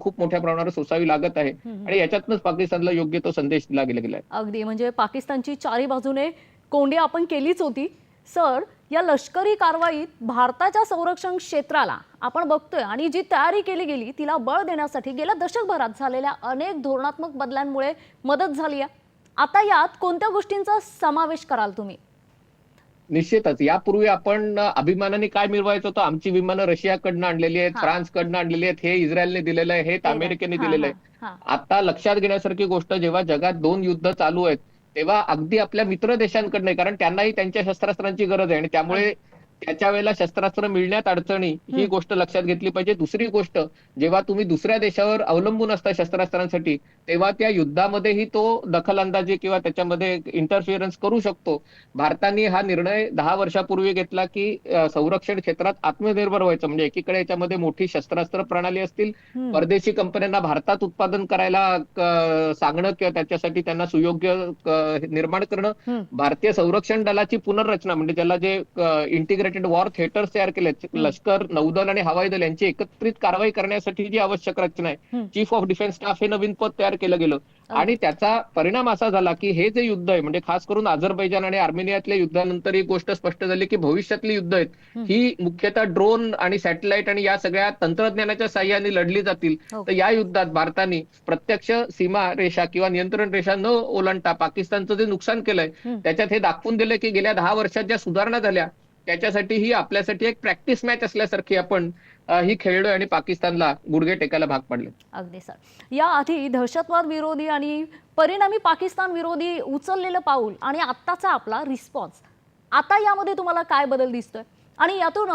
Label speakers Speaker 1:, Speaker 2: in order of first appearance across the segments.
Speaker 1: खूप मोठ्या प्रमाणावर सोसावी लागत आहे. आणि याच्यातनंच पाकिस्तानला योग्य तो संदेश दिला गेला
Speaker 2: अगदी. म्हणजे पाकिस्तानची चारी बाजूने कोंडी आपण केलीच होती. सर या लष्करी कारवाईत भारताच्या संरक्षण क्षेत्राला आपण बघतोय आणि जी तयारी केली गेली तिला बळ देण्यासाठी गेल्या दशकभरात झालेल्या अनेक धोरणात्मक बदलांमुळे मदत झाली आहे. आता यात कोणत्या गोष्टींचा समावेश कराल तुम्ही?
Speaker 1: निश्चितच. यापूर्वी आपण अभिमानाने काय मिळवायचं होतं? आमची विमानं रशियाकडनं आणलेली आहेत. फ्रान्सकडनं आणलेली आहेत हे इस्रायलने दिलेलं आहे हे अमेरिकेने दिलेलं आहे. आता लक्षात घेण्यासारखी गोष्ट जेव्हा जगात दोन युद्ध चालू आहेत तेव्हा अगदी आपल्या मित्र देशांकडनं कारण त्यांनाही त्यांच्या शस्त्रास्त्रांची गरज आहे आणि त्यामुळे त्याच्या वेळेला शस्त्रास्त्र मिळण्यात अडचणी ही. गोष्ट लक्षात घेतली पाहिजे दुसरी गोष्ट जेव्हा तुम्ही दुसऱ्या देशावर अवलंबून असता शस्त्रास्त्रांसाठी तेव्हा त्या युद्धामध्येही तो दखलंदाजी किंवा त्याच्यामध्ये इंटरफिअरन्स करू शकतो भारताने हा निर्णय दहा वर्षापूर्वी घेतला की संरक्षण क्षेत्रात आत्मनिर्भर व्हायचं म्हणजे एकीकडे याच्यामध्ये मोठी शस्त्रास्त्र प्रणाली असतील. परदेशी कंपन्यांना भारतात उत्पादन करायला सांगणं किंवा त्याच्यासाठी त्यांना सुयोग्य निर्माण करणं. भारतीय संरक्षण दलाची पुनर्रचना म्हणजे ज्याला जे इंटिग्रेटेड वॉर थिएटर्स तयार केले लष्कर नौदल आणि हवाई दल यांची एकत्रित कारवाई करण्यासाठी जी आवश्यक रचना आहे. चीफ ऑफ डिफेन्स स्टाफ हे नवीन पद तयार केलं गेलं आणि त्याचा परिणाम असा झाला की हे जे युद्ध आहे म्हणजे खास करून अझरबैजान आणि आर्मेनियातल्या युद्धानंतर ही गोष्ट स्पष्ट झाली की भविष्यातली युद्ध आहेत. ही मुख्यतः ड्रोन आणि सॅटेलाइट आणि या सगळ्या तंत्रज्ञानाच्या साह्याने लढली जातील. तर या युद्धात भारताने प्रत्यक्ष सीमा रेषा किंवा नियंत्रण रेषा न ओलांडता पाकिस्तानचं जे नुकसान केलंय. त्याच्यात हे दाखवून दिलं की गेल्या दहा वर्षात ज्या सुधारणा झाल्या त्याच्यासाठी ही आपल्यासाठी एक प्रॅक्टिस मॅच असल्यासारखी आपण ही खेळलोय आणि पाकिस्तानला गुडघे टेकायला भाग पडले.
Speaker 2: अगदी सर. याआधी दहशतवाद विरोधी आणि परिणामी पाकिस्तान विरोधी उचललेलं पाऊल आणि आत्ताचा आपला रिस्पॉन्स आता यामध्ये तुम्हाला काय बदल दिसतोय? आणि यातून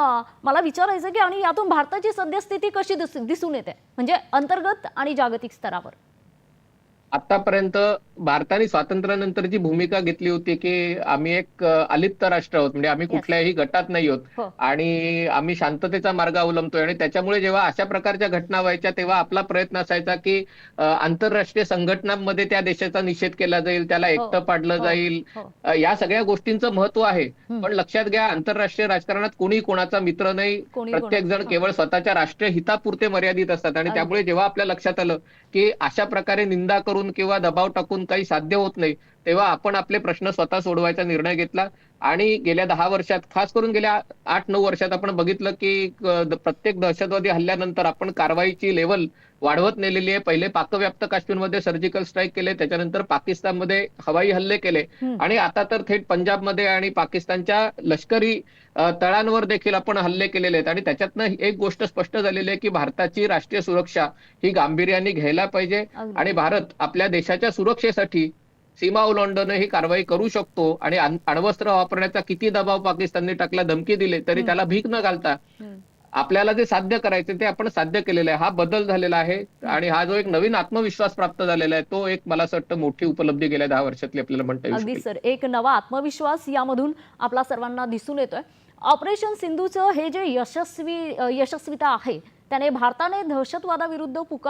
Speaker 2: मला विचारायचं की आणि यातून भारताची सद्यस्थिती कशी दिसून येते? म्हणजे अंतर्गत आणि जागतिक स्तरावर.
Speaker 1: आतापर्यंत भारताने स्वातंत्र्यानंतर जी भूमिका घेतली होती की आम्ही एक अलिप्त राष्ट्र आहोत म्हणजे आम्ही. कुठल्याही गटात नाही आहोत
Speaker 2: हो.
Speaker 1: आणि आम्ही शांततेचा मार्ग अवलंबतोय आणि त्याच्यामुळे जेव्हा अशा प्रकारच्या घटना व्हायच्या तेव्हा आपला प्रयत्न असायचा की आंतरराष्ट्रीय संघटनांमध्ये त्या देशाचा निषेध केला जाईल त्याला एकटं पाडलं
Speaker 2: हो,
Speaker 1: जाईल
Speaker 2: हो.
Speaker 1: या सगळ्या गोष्टींचं महत्त्व आहे. पण लक्षात घ्या आंतरराष्ट्रीय राजकारणात कोणी कोणाचा मित्र नाही प्रत्येक जण केवळ स्वतःच्या राष्ट्रीय हितापुरते मर्यादित असतात आणि. त्यामुळे जेव्हा आपल्या लक्षात आलं की अशा प्रकारे निंदा करून किंवा दबाव टाकून काही साध्य होत नाही. तेव्हा आपण आपले प्रश्न स्वतः सोडवायचा निर्णय घेतला. आणि गेल्या दहा वर्षात खास करून गेल्या आठ नऊ वर्षात आपण बघितलं की प्रत्येक दहशतवादी हल्ल्यानंतर आपण कारवाईची लेवल वाढवत नेलेली आहे. पहिले पाकव्याप्त काश्मीरमध्ये सर्जिकल स्ट्राईक केले त्याच्यानंतर पाकिस्तानमध्ये हवाई हल्ले केले. आणि आता तर थेट पंजाबमध्ये आणि पाकिस्तानच्या लष्करी तळांवर देखील आपण हल्ले केलेले आहेत. आणि त्याच्यातनं एक गोष्ट स्पष्ट झालेली आहे की भारताची राष्ट्रीय सुरक्षा ही गांभीर्याने घ्यायला पाहिजे. आणि भारत आपल्या देशाच्या सुरक्षेसाठी सीमा ओलांडणं ही कारवाई करू शकतो आणि अण- अण्वस्त्र वापरण्याचा किती दबाव पाकिस्तानने टाकला धमकी दिली तरी. त्याला भीक न घालता. आपल्याला जे साध्य करायचे ते आपण साध्य केलेलं आहे हा बदल झालेला आहे आणि हा जो एक नवीन आत्मविश्वास प्राप्त झालेला आहे तो एक मला असं वाटतं मोठी उपलब्धी गेल्या दहा वर्षातली आपल्याला म्हणता येऊ
Speaker 2: अगदी सर एक नवा आत्मविश्वास यामधून आपला सर्वांना दिसून येतोय ऑपरेशन सिंधूचं हे जे यशस्वी यशस्वीता आहे त्याने भारताने दहशतवादाविरुद्ध पुकार